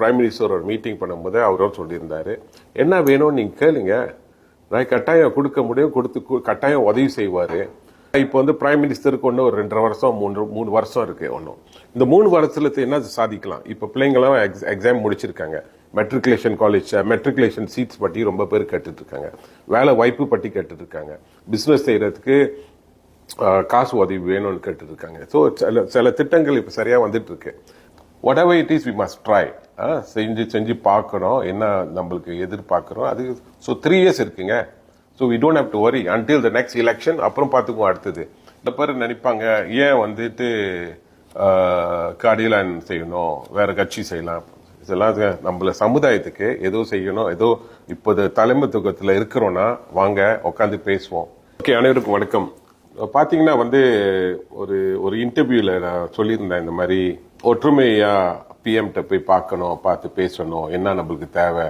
Prime minister ஒரு meeting பண்ணும்போது அவரும் சொல்லியிருந்தாரு. என்ன வேணும்னு நீங்க கேளுங்க. நான் கட்டாயம் கொடுக்க முடியும் கொடுத்து கட்டாயம் உதவி செய்வாரு. இப்போ வந்து பிரைம் மினிஸ்டருக்கு ஒன்று ஒரு ரெண்டரை வருஷம் மூன்று மூணு வருஷம் இருக்கு ஒன்றும் இந்த மூணு வருஷத்தில் என்ன சாதிக்கலாம்? இப்போ பிள்ளைங்களாம் எக்ஸ் எக்ஸாம் முடிச்சிருக்காங்க. மெட்ரிகுலேஷன் காலேஜ் மெட்ரிகுலேஷன் சீட்ஸ் பற்றி ரொம்ப பேர் கேட்டுட்ருக்காங்க. வேலை வாய்ப்பு பற்றி கேட்டுட்ருக்காங்க. பிஸ்னஸ் செய்கிறதுக்கு காசு உதவி வேணும்னு கேட்டுட்ருக்காங்க. ஸோ சில சில திட்டங்கள் இப்போ சரியாக வந்துட்டு இருக்கு whatever it is we must try செஞ்சு செஞ்சு பார்க்கணும். என்ன நம்மளுக்கு எதிர்பார்க்குறோம். அது ஸோ த்ரீ இயர்ஸ் இருக்குங்க. So we don't have to worry until the next election அப்புறம் பார்த்துக்குவோம் அடுத்தது. இந்த பேர் நினைப்பாங்க. ஏன் வந்துட்டு காடியலான் செய்யணும்? வேற கட்சி செய்யலாம். இதெல்லாம் நம்மள சமுதாயத்துக்கு ஏதோ செய்யணும். ஏதோ இப்போது தலைமைத்துவத்தில் இருக்கிறோன்னா வாங்க உட்காந்து பேசுவோம். ஓகே அனைவருக்கும் வணக்கம். பார்த்தீங்கன்னா வந்து ஒரு ஒரு இன்டர்வியூவில் நான் சொல்லியிருந்தேன் இந்த மாதிரி ஒற்றுமையாக பிஎம்கிட்ட போய் பார்க்கணும் பார்த்து பேசணும் என்ன நம்மளுக்கு தேவை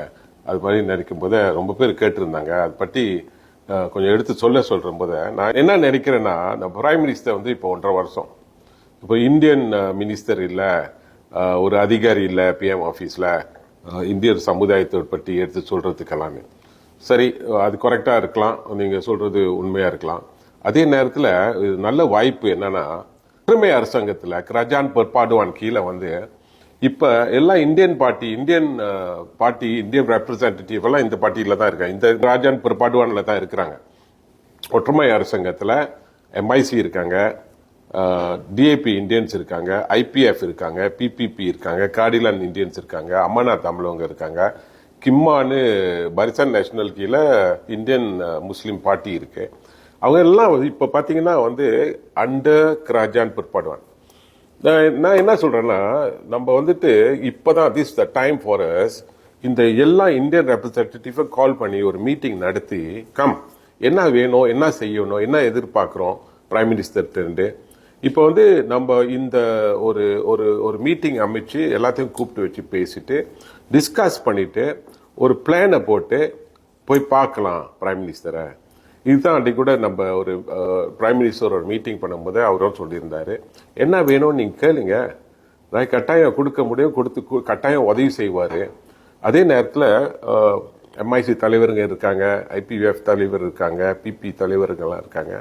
அது மாதிரி நினைக்கும் போது ரொம்ப பேர் கேட்டிருந்தாங்க. அதை பற்றி கொஞ்சம் எடுத்து சொல்ல சொல்கிற போது நான் என்ன நினைக்கிறேன்னா இந்த பிரைம் மினிஸ்டர் வந்து இப்போ ஒன்றரை வருஷம். இப்போ இந்தியன் மினிஸ்டர் இல்லை ஒரு அதிகாரி இல்லை பிஎம் ஆஃபீஸில் இந்தியர் சமுதாயத்தை பற்றி எடுத்து சொல்கிறதுக்கெல்லாமே சரி அது கரெக்டாக இருக்கலாம் நீங்கள் சொல்கிறது உண்மையாக இருக்கலாம். அதே நேரத்தில் நல்ல வாய்ப்பு என்னென்னா ஒற்றுமை அரசாங்கத்தில் கிரஜான் பொற்பாடுவான் கீழே வந்து இப்போ எல்லாம் Indian party Indian party Indian representative எல்லாம் இந்த பார்ட்டியில தான் இருக்காங்க. இந்த ராஜான் பொற்பாடுவானில் தான் இருக்கிறாங்க. ஒற்றுமை அரசாங்கத்தில் எம்ஐசி இருக்காங்க டிஏபி இந்தியன்ஸ் இருக்காங்க ஐபிஎஃப் இருக்காங்க பிபிபி இருக்காங்க காடிலான் இந்தியன்ஸ் இருக்காங்க அமர்நாத் தமிழவங்க இருக்காங்க. கிம்மான்னு பரிசன் நேஷனல் கீழே இந்தியன் முஸ்லீம் பார்ட்டி இருக்கு. அவங்க எல்லாம் இப்போ பார்த்தீங்கன்னா வந்து அண்டர் கிராஜான் பிற்பாடுவான் நான் என்ன சொல்கிறேன்னா நம்ம வந்துட்டு இப்போ தான் this the time for us இந்த எல்லா இந்தியன் ரெப்ரசன்டேட்டிவ் கால் பண்ணி ஒரு மீட்டிங் நடத்தி கம் என்ன வேணும் என்ன செய்யணும் என்ன எதிர்பார்க்குறோம் பிரைம் மினிஸ்டர்ட்டு இப்போ வந்து நம்ம இந்த ஒரு ஒரு ஒரு மீட்டிங் அமைச்சு எல்லாத்தையும் கூப்பிட்டு வச்சு பேசிட்டு டிஸ்கஸ் பண்ணிவிட்டு ஒரு பிளானை போட்டு போய் பார்க்கலாம் பிரைம் மினிஸ்டரை இதுதான் அன்றைக்கு கூட நம்ம ஒரு பிரைம் மினிஸ்டர் ஒரு மீட்டிங் பண்ணும்போது அவரும் சொல்லியிருந்தார். என்ன வேணும்னு நீங்கள் கேளுங்க. நான் கட்டாயம் கொடுக்க முடியும் கொடுத்து கட்டாயம் உதவி செய்வார். அதே நேரத்தில் எம்ஐசி தலைவருங்க இருக்காங்க ஐபிஎஃப் தலைவர் இருக்காங்க பிபி தலைவர்கள்லாம் இருக்காங்க.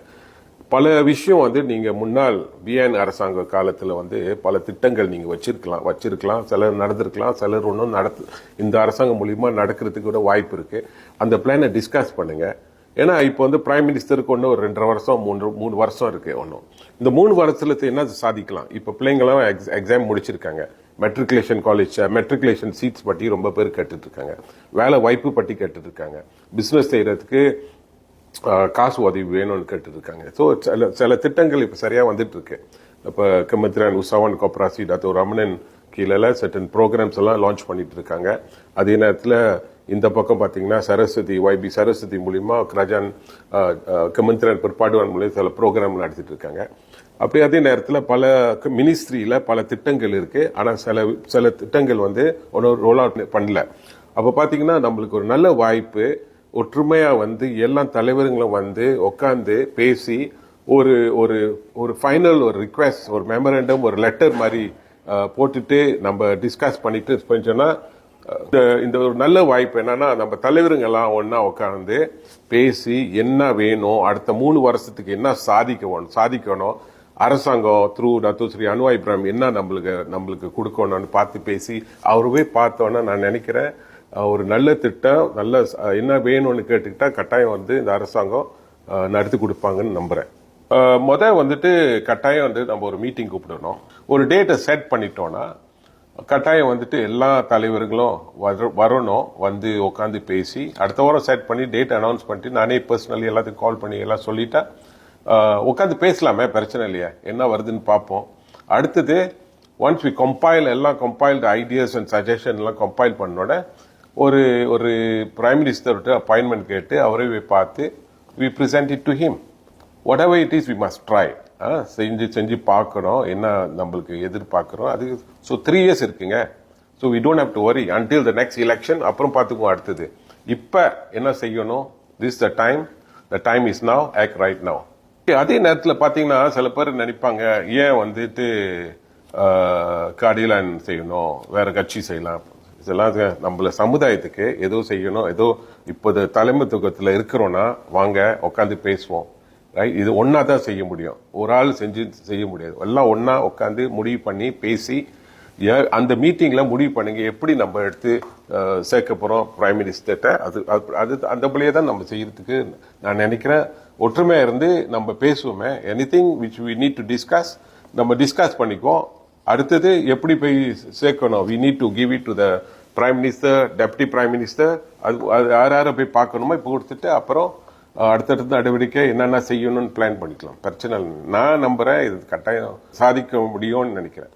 பல விஷயம் வந்து நீங்கள் முன்னாள் பிஎன் அரசாங்க காலத்தில் வந்து பல திட்டங்கள் நீங்கள் வச்சிருக்கலாம் வச்சிருக்கலாம். சிலர் நடந்திருக்கலாம் சிலர் ஒன்றும் நடத்து இந்த அரசாங்கம் மூலியமா நடக்கிறதுக்கு கூட வாய்ப்பு இருக்குது அந்த பிளானை டிஸ்கஸ் பண்ணுங்கள் ஏன்னா இப்போ வந்து பிரைம் மினிஸ்டருக்கு ஒன்று ஒரு ரெண்டரை வருஷம் மூன்று மூணு வருஷம் இருக்குது ஒன்றும் இந்த மூணு வருஷத்துல என்ன சாதிக்கலாம்? இப்போ பிள்ளைங்களாம் எக்ஸ் எக்ஸாம் முடிச்சிருக்காங்க. மெட்ரிகுலேஷன் காலேஜ் மெட்ரிகுலேஷன் சீட்ஸ் பற்றி ரொம்ப பேர் கேட்டுட்ருக்காங்க. வேலை வாய்ப்பு பற்றி கேட்டுட்ருக்காங்க. இருக்காங்க செய்கிறதுக்கு காசு உதவி வேணும்னு கேட்டுட்ருக்காங்க. ஸோ சில சில திட்டங்கள் இப்போ சரியாக வந்துட்டுருக்கு இப்போ கமத்ரான் உசாவான் கோப்ராசி டாக்டர் ரமணன் கீழே சர்டன் ப்ரோக்ராம்ஸ் எல்லாம் லான்ச் பண்ணிட்டு இருக்காங்க அதே நேரத்தில் இந்த பக்கம் பார்த்தீங்கன்னா சரஸ்வதி ஒய்பி சரஸ்வதி மூலிமா கிரஜான் கமந்திரன் பிற்பாடுவான் மூலியம் சில ப்ரோக்ராம் நடத்திட்டு இருக்காங்க. அப்படி அதே நேரத்தில் பல மினிஸ்ட்ரியில் பல திட்டங்கள் இருக்குது ஆனால் சில சில திட்டங்கள் வந்து ஒன்றும் ரோல் அவுட் பண்ணல. அப்போ பார்த்தீங்கன்னா நம்மளுக்கு ஒரு நல்ல வாய்ப்பு ஒற்றுமையாக வந்து எல்லா தலைவர்களும் வந்து உட்காந்து பேசி ஒரு ஒரு ஒரு ஃபைனல் ஒரு ரிக்வெஸ்ட் ஒரு மெமரண்டம் ஒரு லெட்டர் மாதிரி போட்டுட்டு நம்ம டிஸ்கஸ் பண்ணிட்டு கொஞ்சம்னா இந்த இந்த ஒரு நல்ல வாய்ப்பு என்னன்னா நம்ம தலைவருங்க எல்லாம் உட்காந்து பேசி என்ன வேணும் அடுத்த மூணு வருஷத்துக்கு என்ன சாதிக்கணும் சாதிக்கணும் அரசாங்கம் through Datuk Seri Anwar Ibrahim என்ன நம்மளுக்கு நம்மளுக்கு கொடுக்கணும்னு பார்த்து பேசி அவருவே பார்த்தோன்னா நான் நினைக்கிறேன் ஒரு நல்ல திட்டம் நல்ல என்ன வேணும்னு கேட்டுக்கிட்டா கட்டாயம் வந்து இந்த அரசாங்கம் நடத்தி கொடுப்பாங்கன்னு நம்புகிறேன் மொதல் முத வந்துட்டு கட்டாயம் வந்து நம்ம ஒரு மீட்டிங் கூப்பிடணும். ஒரு டேட்டை செட் பண்ணிட்டோன்னா கட்டாயம் வந்துட்டு எல்லா தலைவர்களும் வர- வரணும் வந்து உட்காந்து பேசி அடுத்த வாரம் செட் பண்ணி டேட் அனௌன்ஸ் பண்ணிட்டு நானே பர்சனலி எல்லாத்துக்கும் கால் பண்ணி எல்லாம் சொல்லிட்டா உட்காந்து பேசலாமே பிரச்சனை இல்லையா என்ன வருதுன்னு பார்ப்போம் அடுத்தது ஒன்ஸ் வி கம்பைல் எல்லாம் கம்பைல்டு ஐடியாஸ் அண்ட் சஜஷன்லாம் எல்லாம் கம்பைல் பண்ணோட ஒரு ஒரு பிரைம் மினிஸ்டர்கிட்ட அப்பாயின்மெண்ட் கேட்டு அவரை போய் பார்த்து we present it to him whatever it is we must try செஞ்சு செஞ்சு பார்க்குறோம். என்ன நம்மளுக்கு எதிர்பார்க்குறோம். அது ஸோ த்ரீ இயர்ஸ் இருக்குங்க. So we don't have to worry until the next election அப்புறம் பார்த்துக்குவோம் அடுத்தது. இப்போ என்ன செய்யணும்? This the time the time is now act right now அதே நேரத்தில் பார்த்தீங்கன்னா சில பேர் நினைப்பாங்க ஏன் வந்துட்டு காடியலான் செய்யணும்? வேற கட்சி செய்யலாம். இதெல்லாம் நம்மள சமுதாயத்துக்கு ஏதோ செய்யணும். ஏதோ இப்போது தலைமைத்துவத்தில் இருக்கிறோன்னா வாங்க உட்காந்து பேசுவோம். ரைட் இது ஒன்றா தான் செய்ய முடியும். ஒரு ஆள் செஞ்சு செய்ய முடியாது. எல்லாம் ஒன்றா உட்காந்து முடிவு பண்ணி பேசி அந்த மீட்டிங்கில் முடிவு பண்ணுங்க. எப்படி நம்ம எடுத்து சேர்க்க போகிறோம் பிரைம் மினிஸ்டர்கிட்ட அது அது- அந்த பிள்ளையே தான் நம்ம செய்கிறதுக்கு நான் நினைக்கிறேன். ஒற்றுமையாக இருந்து நம்ம பேசுவோமே. Anything which we need to discuss நம்ம டிஸ்கஸ் பண்ணிக்குவோம். அடுத்தது எப்படி போய் சேர்க்கணும்? We need to give it to the prime minister deputy prime minister அது அது யார் யாரை போய் பார்க்கணுமோ இப்போ கொடுத்துட்டு அப்புறம் அடுத்தடுத்த நடவடிக்கை என்னென்ன செய்யணும்னு பிளான் பண்ணிக்கலாம். பிரச்சனை இல்லை. நான் நம்புகிறேன் இது கட்டாயம் சாதிக்க முடியும்னு நினைக்கிறேன்.